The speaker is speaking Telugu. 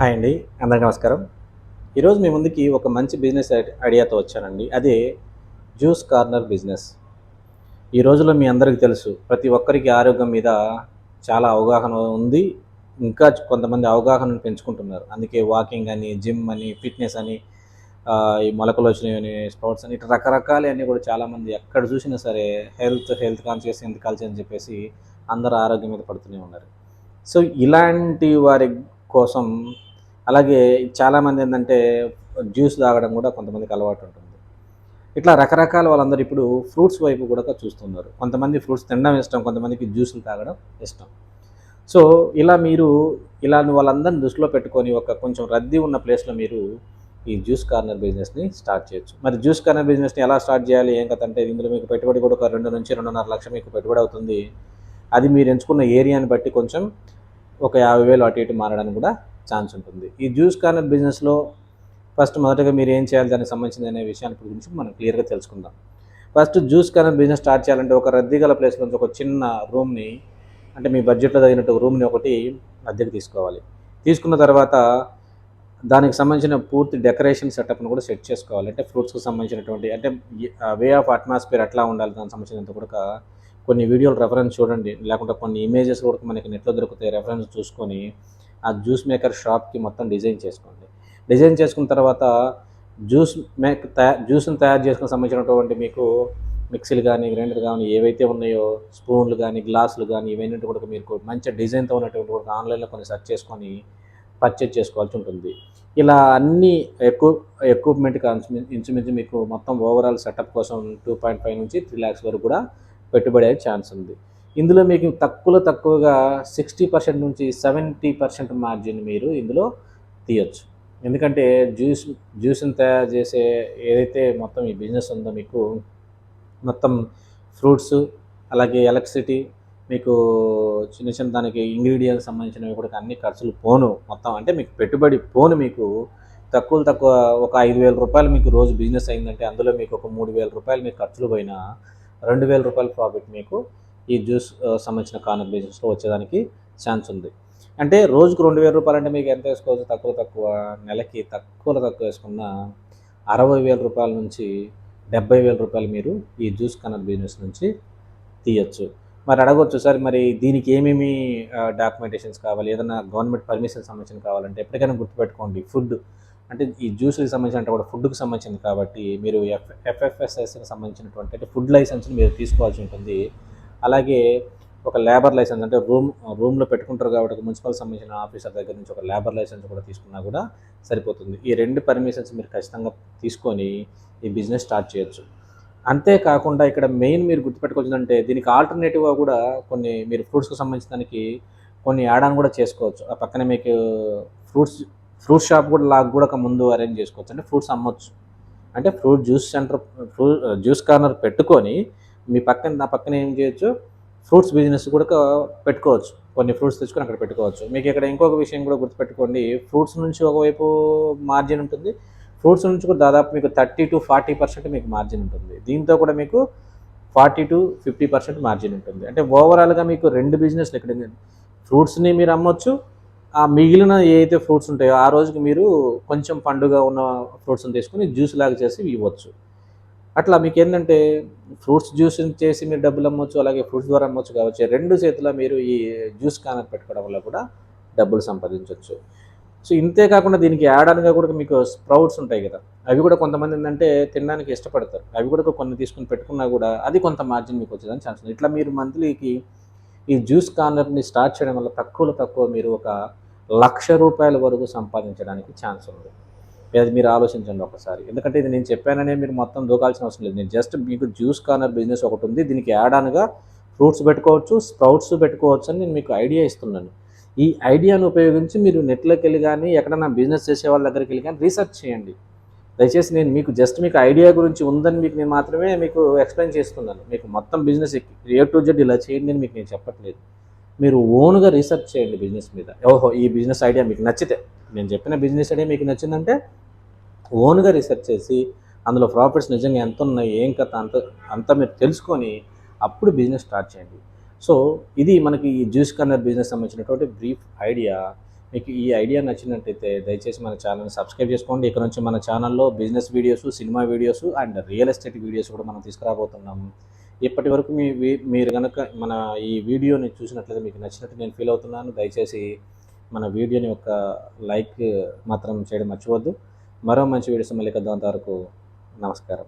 హాయ్ అండి అందరికీ నమస్కారం. ఈరోజు మీ ముందుకి ఒక మంచి బిజినెస్ ఐ- ఐడియాతో వచ్చానండి. అదే జ్యూస్ కార్నర్ బిజినెస్. ఈ రోజుల్లో మీ అందరికీ తెలుసు ప్రతి ఒక్కరికి ఆరోగ్యం మీద చాలా అవగాహన ఉంది. ఇంకా కొంతమంది అవగాహనను పెంచుకుంటున్నారు. అందుకే వాకింగ్ అని జిమ్ అని ఫిట్నెస్ అని ఈ మొలకలు వచ్చినవి స్పోర్ట్స్ అని ఇట్లా రకరకాలన్నీ కూడా చాలామంది ఎక్కడ చూసినా సరే health health conscious health conscious అని చెప్పేసి అందరూ ఆరోగ్యం మీద పడుతూనే ఉన్నారు. సో ఇలాంటి వారి కోసం అలాగే చాలామంది ఏంటంటే జ్యూస్ తాగడం కూడా కొంతమందికి అలవాటు ఉంటుంది. ఇట్లా రకరకాల వాళ్ళందరూ ఇప్పుడు ఫ్రూట్స్ వైపు కూడా చూస్తున్నారు. కొంతమంది ఫ్రూట్స్ తినడం ఇష్టం కొంతమందికి జ్యూసులు తాగడం ఇష్టం. సో ఇలా మీరు ఇలా వాళ్ళందరిని దృష్టిలో పెట్టుకొని ఒక కొంచెం రద్దీ ఉన్న ప్లేస్లో మీరు ఈ జ్యూస్ కార్నర్ బిజినెస్ని స్టార్ట్ చేయొచ్చు. మరి జ్యూస్ కార్నర్ బిజినెస్ని ఎలా స్టార్ట్ చేయాలి? ఏం కథ అంటే ఇందులో మీకు పెట్టుబడి కూడా ఒక రెండు నుంచి రెండున్నర లక్షలు మీకు పెట్టుబడి అవుతుంది. అది మీరు ఎంచుకున్న ఏరియాని బట్టి కొంచెం ఒక యాభై వేలు అటు ఇటు మారడానికి కూడా ఛాన్స్ ఉంటుంది. ఈ జ్యూస్ కార్నర్ బిజినెస్లో ఫస్ట్ మొదటగా మీరు ఏం చేయాలి దానికి సంబంధించిన అనే విషయాన్ని గురించి మనం క్లియర్గా తెలుసుకుందాం. First juice corner business start చేయాలంటే ఒక రద్దీ గల ప్లేస్ నుంచి ఒక చిన్న రూమ్ని అంటే మీ బడ్జెట్లో తగినట్టు రూమ్ని ఒకటి అద్దెకు తీసుకోవాలి. తీసుకున్న తర్వాత దానికి సంబంధించిన పూర్తి డెకరేషన్ సెటప్ను కూడా సెట్ చేసుకోవాలి. అంటే ఫ్రూట్స్కి సంబంధించినటువంటి అంటే వే ఆఫ్ అట్మాస్ఫియర్ ఎట్లా ఉండాలి దానికి సంబంధించినంత కూడా కొన్ని వీడియోలు రెఫరెన్స్ చూడండి. లేకుంటే కొన్ని ఇమేజెస్ కూడా మనకి నెట్లో దొరుకుతాయి రెఫరెన్స్ చూసుకొని ఆ జ్యూస్ మేకర్ షాప్కి మొత్తం డిజైన్ చేసుకోండి. డిజైన్ చేసుకున్న తర్వాత జ్యూస్ మేక్ తయా జ్యూస్ని తయారు చేసుకుని సంబంధించినటువంటి మీకు మిక్సీలు కానీ గ్రైండర్ కానీ ఏవైతే ఉన్నాయో స్పూన్లు కానీ గ్లాసులు కానీ ఇవన్నీ కూడా మీకు మంచి డిజైన్తో ఉన్నటువంటి కూడా ఆన్లైన్లో కొన్ని సెర్చ్ చేసుకొని పర్చేజ్ చేసుకోవాల్సి ఉంటుంది. ఇలా అన్ని ఎక్కువ ఎక్విప్మెంట్ ఇంచుమించు మీకు మొత్తం ఓవరాల్ సెటప్ కోసం టూ పాయింట్ ఫైవ్ నుంచి త్రీ ల్యాక్స్ వరకు కూడా పెట్టుబడి అయ్యే ఛాన్స్ ఉంది. ఇందులో మీకు తక్కువలో తక్కువగా సిక్స్టీ పర్సెంట్ నుంచి సెవెంటీ పర్సెంట్ మార్జిన్ మీరు ఇందులో తీయచ్చు. ఎందుకంటే జ్యూస్ జ్యూస్ని తయారు చేసే ఏదైతే మొత్తం ఈ బిజినెస్ ఉందో మీకు మొత్తం ఫ్రూట్స్ అలాగే ఎలక్ట్రిసిటీ మీకు చిన్న చిన్న దానికి ఇంగ్రీడియంట్స్ సంబంధించినవి కూడా అన్ని ఖర్చులు పోను. మొత్తం అంటే మీకు పెట్టుబడి పోను మీకు. తక్కువ తక్కువ ఒక ఐదు వేల రూపాయలు మీకు రోజు బిజినెస్ అయిందంటే అందులో మీకు ఒక మూడు వేల రూపాయలు మీకు ఖర్చులు పోయినా రెండు వేల రూపాయల ప్రాఫిట్ మీకు ఈ జ్యూస్ సంబంధించిన కార్నర్ బిజినెస్లో వచ్చేదానికి ఛాన్స్ ఉంది. అంటే రోజుకు రెండు వేల రూపాయలు అంటే మీకు ఎంత వేసుకోవచ్చు? తక్కువ తక్కువ నెలకి తక్కువలో తక్కువ వేసుకున్న అరవై వేల రూపాయల నుంచి డెబ్బై వేల రూపాయలు మీరు ఈ జ్యూస్ కార్నర్ బిజినెస్ నుంచి తీయచ్చు. మరి అడగవచ్చు సార్ మరి దీనికి ఏమేమి డాక్యుమెంటేషన్స్ కావాలి? ఏదైనా గవర్నమెంట్ పర్మిషన్ సంబంధించిన కావాలంటే ఎప్పటికైనా గుర్తుపెట్టుకోండి. ఫుడ్ అంటే ఈ జ్యూస్కి సంబంధించిన కూడా ఫుడ్కి సంబంధించింది కాబట్టి మీరు ఎఫ్ ఎఫ్ఎఫ్ఎస్ఎస్కి సంబంధించినటువంటి అంటే ఫుడ్ లైసెన్స్ని మీరు తీసుకోవాల్సి ఉంటుంది. అలాగే ఒక లేబర్ లైసెన్స్ అంటే రూమ్ రూమ్లో పెట్టుకుంటారు కాబట్టి ఒక మున్సిపల్ సంబంధించిన ఆఫీసర్ దగ్గర నుంచి ఒక లేబర్ లైసెన్స్ కూడా తీసుకున్నా కూడా సరిపోతుంది. ఈ రెండు పర్మిషన్స్ మీరు ఖచ్చితంగా తీసుకొని ఈ బిజినెస్ స్టార్ట్ చేయొచ్చు. అంతేకాకుండా ఇక్కడ మెయిన్ మీరు గుర్తుపెట్టుకోవాల్సిందంటే దీనికి ఆల్టర్నేటివ్గా కూడా కొన్ని మీరు ఫ్రూట్స్కి సంబంధించిన దానికి కొన్ని యాడ్ ఆన్ కూడా చేసుకోవచ్చు. ఆ పక్కనే మీకు ఫ్రూట్స్ ఫ్రూట్ షాప్ కూడా లాగా కూడా ఒక ముందు అరేంజ్ చేసుకోవచ్చు. అంటే ఫ్రూట్స్ అమ్మొచ్చు. అంటే fruit juice centre fruit juice corner పెట్టుకొని మీ పక్కన నా పక్కన ఏం చేయొచ్చు? ఫ్రూట్స్ బిజినెస్ కూడా పెట్టుకోవచ్చు. కొన్ని ఫ్రూట్స్ తెచ్చుకొని అక్కడ పెట్టుకోవచ్చు. మీకు ఇక్కడ ఇంకొక విషయం కూడా గుర్తుపెట్టుకోండి. ఫ్రూట్స్ నుంచి ఒకవైపు మార్జిన్ ఉంటుంది. ఫ్రూట్స్ నుంచి కూడా దాదాపు మీకు థర్టీ టు ఫార్టీ పర్సెంట్ మీకు మార్జిన్ ఉంటుంది. దీంతో కూడా మీకు forty to fifty percent margin ఉంటుంది. అంటే ఓవరాల్గా మీకు రెండు బిజినెస్లు ఇక్కడ ఫ్రూట్స్ని మీరు అమ్మొచ్చు. ఆ మిగిలిన ఏదైతే ఫ్రూట్స్ ఉంటాయో ఆ రోజుకి మీరు కొంచెం పండుగ ఉన్న ఫ్రూట్స్ని తీసుకొని జ్యూస్ లాగా చేసి ఇవ్వచ్చు. అట్లా మీకు ఏంటంటే ఫ్రూట్స్ జ్యూస్ చేసి మీరు డబ్బులు అమ్మొచ్చు అలాగే ఫ్రూట్స్ ద్వారా అమ్మొచ్చు కావచ్చు. రెండు చేతిలో మీరు ఈ జ్యూస్ కానర్ పెట్టుకోవడం వల్ల కూడా డబ్బులు సంపాదించవచ్చు సో ఇంతే కాకుండా దీనికి యాడాన్గా కూడా మీకు స్ప్రౌట్స్ ఉంటాయి కదా. అవి కూడా కొంతమంది ఏంటంటే తినడానికి ఇష్టపడతారు. అవి కూడా కొన్ని తీసుకుని పెట్టుకున్నా కూడా అది కొంత మార్జిన్ మీకు వచ్చేదానికి ఛాన్స్ ఉంది. ఇట్లా మీరు మంత్లీకి ఈ జ్యూస్ కార్నర్ని స్టార్ట్ చేయడం వల్ల తక్కువలో తక్కువ మీరు ఒక లక్ష రూపాయల వరకు సంపాదించడానికి ఛాన్స్ ఉంది. అది మీరు ఆలోచించండి ఒకసారి. ఎందుకంటే ఇది నేను చెప్పాననే మీరు మొత్తం దూకాల్సిన అవసరం లేదు. నేను జస్ట్ మీకు జ్యూస్ కార్నర్ బిజినెస్ ఒకటి ఉంది. దీనికి యాడ్ ఆన్గా ఫ్రూట్స్ పెట్టుకోవచ్చు స్ప్రౌట్స్ పెట్టుకోవచ్చు అని నేను మీకు ఐడియా ఇస్తున్నాను. ఈ ఐడియాను ఉపయోగించి మీరు నెట్లోకి వెళ్ళి కానీ ఎక్కడైనా బిజినెస్ చేసే వాళ్ళ దగ్గరికి వెళ్ళి కానీ రీసెర్చ్ చేయండి. దయచేసి నేను మీకు జస్ట్ మీకు ఐడియా గురించి ఉందని మీకు నేను మాత్రమే మీకు ఎక్స్ప్లెయిన్ చేస్తున్నాను. మీకు మొత్తం బిజినెస్ ఏ టు జెడ్ ఇలా చేయండి అని మీకు నేను చెప్పట్లేదు. మీరు ఓన్గా రీసెర్చ్ చేయండి బిజినెస్ మీద. ఓహో ఈ బిజినెస్ ఐడియా మీకు నచ్చితే. నేను చెప్పిన బిజినెస్ ఐడియా మీకు నచ్చిందంటే ఓన్గా రీసెర్చ్ చేసి అందులో ప్రాఫిట్స్ నిజంగా ఎంత ఉన్నాయి ఏం కథ అంత అంతా మీరు తెలుసుకొని అప్పుడు బిజినెస్ స్టార్ట్ చేయండి. సో ఇది మనకి ఈ జ్యూస్ కార్నర్ బిజినెస్ సంబంధించినటువంటి బ్రీఫ్ ఐడియా మీకు ఈ ఐడియా నచ్చినట్టయితే దయచేసి మన ఛానల్ని సబ్స్క్రైబ్ చేసుకోండి. ఇక్కడ నుంచి మన ఛానల్లో business videos cinema videos and real estate videos కూడా మనం తీసుకురాబోతున్నాము. ఇప్పటి వరకు మీ వీ- మీరు కనుక మన ఈ వీడియోని చూసినట్లయితే మీకు నచ్చినట్టు నేను ఫీల్ అవుతున్నాను. దయచేసి మన వీడియోని ఒక లైక్ మాత్రం చేయడం మర్చిపోవద్దు. మరో మంచి వీడియోస్ మళ్ళీ కలుద్దాం అంతవరకు నమస్కారం.